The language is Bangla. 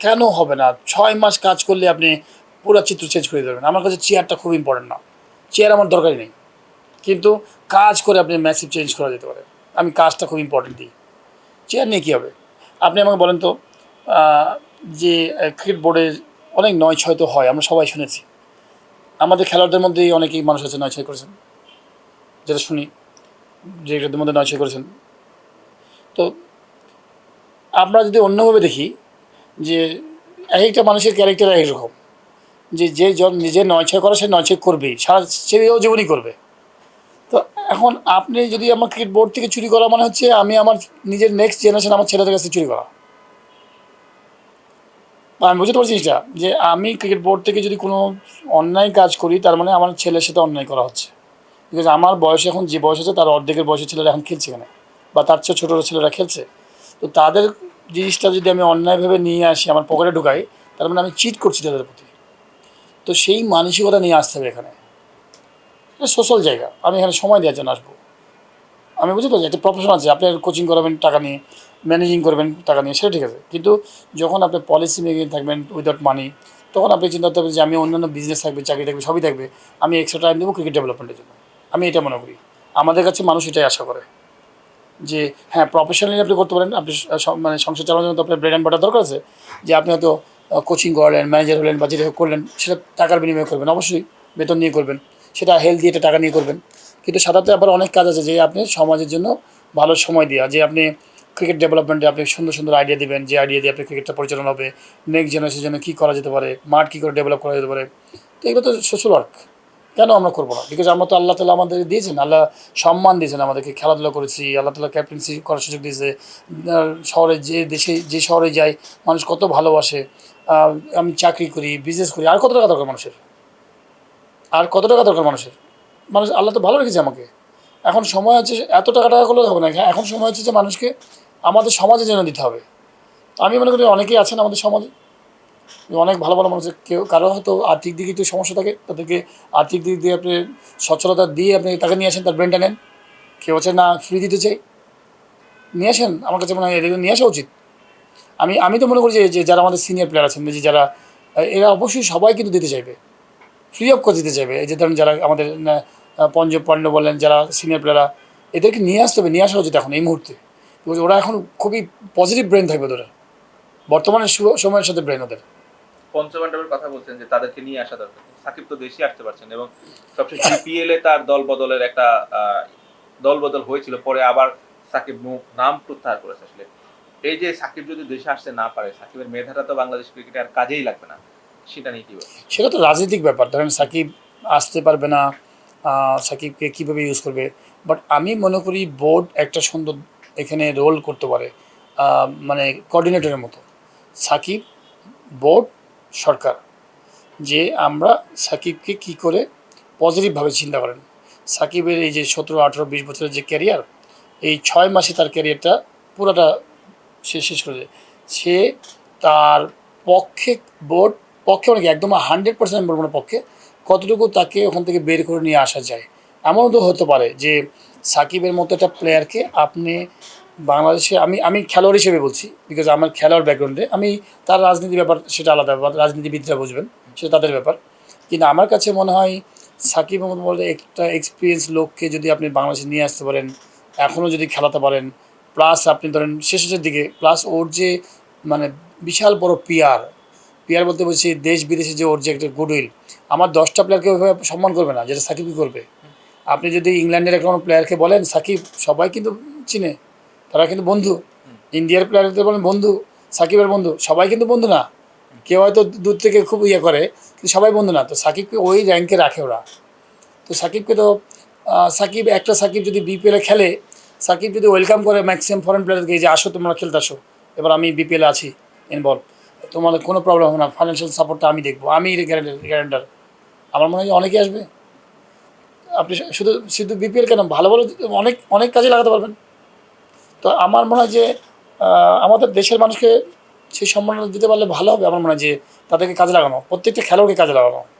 কেন হবে না? ছয় মাস কাজ করলে আপনি পুরো চিত্র চেঞ্জ করে দেবেন আমার কাছে চেয়ারটা খুব ইম্পর্টেন্ট না। চেয়ার আমার দরকারই নেই। কিন্তু কাজ করে আপনি ম্যাসিভ চেঞ্জ করা যেতে পারে। আমি কাজটা খুব ইম্পর্টেন্ট দিই। চেয়ার নিয়ে কী হবে? আপনি আমাকে বলেন তো যে ক্রিকেট বোর্ডের অনেক নয় ছয় তো হয়, আমরা সবাই শুনেছি। আমাদের খেলোয়াড়দের মধ্যেই অনেকেই মানুষ আছে নয় ছয় করেছেন। যেটা শুনি যে মধ্যে নয় ছয় করেছেন। তো, আমরা যদি অন্যভাবে দেখি যে এক একটা মানুষের ক্যারেক্টার এক রকম যে যে জন, নিজে নয় ছয় করে সে নয় ছয় করবেই। সারা সেও জীবনই করবে। তো এখন আপনি যদি আমার ক্রিকেট বোর্ড থেকে চুরি করা মানে হচ্ছে আমি আমার নিজের নেক্সট জেনারেশন আমার ছেলেদের কাছে চুরি করা। আমি বুঝতে পারছি জিনিসটা যে আমি ক্রিকেট বোর্ড থেকে যদি কোনো অন্যায় কাজ করি, তার মানে আমার ছেলের সাথে অন্যায় করা হচ্ছে। বিকজ আমার বয়স এখন যে বয়স আছে, তার অর্ধেকের বয়সের ছেলেরা এখন খেলছে এখানে। বা তার চেয়ে ছোটো ছেলেরা খেলছে। তো তাদের জিনিসটা যদি আমি অন্যায়ভাবে নিয়ে আসি, আমার পকেটে ঢুকাই, তার মানে আমি চিট করছি তাদের প্রতি। তো সেই মানসিকতা নিয়ে আসতে হবে এখানে। এটা সোশ্যাল জায়গা। আমি এখানে সময় দেওয়ার জন্য আসব। আমি বুঝতে পারছি একটা প্রফেশন আছে, আপনি কোচিং করাবেন, টাকা নিয়ে ম্যানেজিং করবেন, টাকা নিয়ে, সেটা ঠিক আছে। কিন্তু যখন আপনি পলিসি মেকিং থাকবেন উইদাউট মানি তখন আপনি চিন্তা করতে হবে যে আমি অন্যান্য বিজনেস থাকবে, চাকরি থাকবে, সবই থাকবে। আমি এক্সট্রা টাইম দেবো ক্রিকেট ডেভেলপমেন্টের জন্য। আমি এটা মনে করি। আমাদের কাছে মানুষ এটাই আশা করে। যে হ্যাঁ প্রফেশনালি আপনি করতে পারেন, আপনি মানে সংসার চালানোর জন্য তো আপনার ব্রেড অ্যান্ড বাটার দরকার আছে, যে আপনি হয়তো কোচিং করালেন ম্যানেজার হলেন বা যেটা করলেন, সেটা টাকার বিনিময়ে করবেন, অবশ্যই বেতন নিয়ে করবেন, সেটা হেলথ দিয়ে এটা টাকা নিয়ে করবেন। কিন্তু সাধারণত আবার অনেক কাজ আছে যে, আপনি সমাজের জন্য ভালো সময় দেওয়া, যে আপনি ক্রিকেট ডেভেলপমেন্টে আপনি সুন্দর সুন্দর আইডিয়া দিবেন, যে আইডিয়া দিয়ে আপনি ক্রিকেটটা পরিচালনা হবে নেক্সট জেনারেশনের জন্য কী করা যেতে পারে, মাঠ কী করে ডেভেলপ করা যেতে পারে, তো এগুলো তো সোশ্যাল ওয়ার্ক কেন আমরা করব না? বিকজ আমরা তো আল্লাহ তালা আমাদের দিয়েছেন, আল্লাহ সম্মান দিয়েছেন আমাদেরকে। খেলাধুলা করেছি, আল্লাহ তালা ক্যাপ্টেন্সি করার সুযোগ দিয়েছে। শহরে যে দেশে, যে শহরে যাই, মানুষ কত ভালোবাসে। আমি চাকরি করি বিজনেস করি, আর কত টাকা দরকার মানুষের? আর কত টাকা দরকার মানুষের? মানুষ, আল্লাহ তো ভালো রেখেছে আমাকে। এখন সময় আছে, এত টাকা টাকা করলে হবে না। এখন সময় হচ্ছে যে মানুষকে আমাদের সমাজে যেন দিতে হবে। আমি মনে করি অনেকেই আছেন আমাদের সমাজে অনেক ভালো ভালো মানুষের কেউ কারও হয়তো আর্থিক দিকে একটু সমস্যা থাকে, তাদেরকে আর্থিক দিক দিয়ে আপনি সচ্ছলতা দিয়ে আপনি তাকে নিয়ে আসেন, তার ব্রেনটা নেন। কেউ হচ্ছে না ফ্রি দিতে চাই নিয়ে আসেন। আমার কাছে মনে হয় এদের নিয়ে আসা উচিত। আমি আমি তো মনে করি যে যারা আমাদের সিনিয়র প্লেয়ার আছেন, যে যারা, এরা অবশ্যই সবাই কিন্তু দিতে চাইবে। ফ্রি অফ কস্ট দিতে চাইবে। এই যে ধরুন যারা আমাদের পঞ্জব পাণ্ডব বলেন, যারা সিনিয়র প্লেয়াররা এদেরকে নিয়ে আসতে হবে, নিয়ে আসা উচিত এখন এই মুহূর্তে। ওরা এখন খুবই পজিটিভ ব্রেন থাকবে ওদের। বর্তমানে সময়ের সাথে ব্রেন ওদের। পঞ্চপাণ্ডবের কথা বলছেন যে তাদেরকে নিয়ে আসা দরকার। সাকিব তো দেশে আসতে পারছেন এবং সবশেষ বিপিএল এ তার দল বদলের একটা দল বদল হয়েছিল, পরে আবার সাকিব মুখ নাম প্রত্যাহার করেছে আসলে। এই যে সাকিব যদি দেশে আসতে না পারে, সাকিবের মেধাটা তো বাংলাদেশ ক্রিকেটে আর কাজেই লাগবে না। সেটা নিয়ে কি সেটা তো রাজনৈতিক ব্যাপার। ধরেন সাকিব আসতে পারবে না সাকিবকে কীভাবে ইউজ করবে? বাট আমি মনে করি বোর্ড একটা সুন্দর এখানে রোল করতে পারে মানে কোঅর্ডিনেটরের মতো। সাকিব বোর্ড সরকার, যে আমরা সাকিবকে কি করে পজিটিভভাবে চিন্তা করেন। সাকিবের এই যে সতেরো, আঠেরো, বিশ বছরের যে ক্যারিয়ার এই ছয় মাসে তার ক্যারিয়ারটা পুরোটা সে শেষ করে সে তার পক্ষে বোর্ড পক্ষে অনেক, একদম হান্ড্রেড পার্সেন্ট বলব না পক্ষে, কতটুকু তাকে ওখান থেকে বের করে নিয়ে আসা যায়। এমনও তো হতে পারে যে সাকিবের মতো একটা প্লেয়ারকে আপনি বাংলাদেশে আমি আমি খেলোয়াড় হিসেবে বলছি বিকজ আমার খেলোয়াড় ব্যাকগ্রাউন্ডে আমি তার রাজনীতি ব্যাপার সেটা আলাদা ব্যাপার রাজনীতিবিদরা বুঝবেন, সেটা তাদের ব্যাপার। কিন্তু আমার কাছে মনে হয় সাকিব মোহাম্মদ বলে একটা এক্সপিরিয়েন্স লোককে যদি আপনি বাংলাদেশে নিয়ে আসতে পারেন এখনও যদি খেলাতে পারেন প্লাস আপনি ধরেন শেষের দিকে প্লাস ওর যে মানে বিশাল বড় পিয়ার পিয়ার বলতে বলছি দেশ বিদেশে যে ওর যে একটা গুডউইল আমার দশটা প্লেয়ারকে ওইভাবে সম্মান করবে না, যেটা সাকিবই করবে। আপনি যদি ইংল্যান্ডের কোনো প্লেয়ারকে বলেন, সাকিব সবাই কিন্তু চিনে। তারা কিন্তু বন্ধু। ইন্ডিয়ার প্লেয়ারদের বলেন বন্ধু, সাকিবের বন্ধু, সবাই কিন্তু বন্ধু না। কেউ হয়তো দূর থেকে খুব ইয়ে করে, কিন্তু সবাই বন্ধু না। তো সাকিবকে ওই র্যাঙ্কে রাখে ওরা। তো সাকিবকে তো সাকিব, একটা সাকিব যদি বিপিএলে খেলে, সাকিব যদি ওয়েলকাম করে ম্যাক্সিমাম ফরেন প্লেয়ারকে যে আসো, তোমরা খেলতে আসো। এবার আমি বিপিএলে আছি ইনভলভ তোমাদের কোনো প্রবলেম হবে না। ফাইন্যান্সিয়াল সাপোর্টটা আমি দেখব। আমি গ্যারান্টার আমার মনে হয় যে অনেকেই আসবে। আপনি শুধু শুধু বিপিএল কেন? ভালো ভালো অনেক অনেক কাজে লাগাতে পারবেন। তো আমার মনে হয় যে আমাদের দেশের মানুষকে সেই সম্মাননা দিতে পারলে ভালো হবে, আমার মনে হয় যে তাদেরকে কাজে লাগানো, প্রত্যেকটা খেলোয়াড়কে কাজে লাগানো।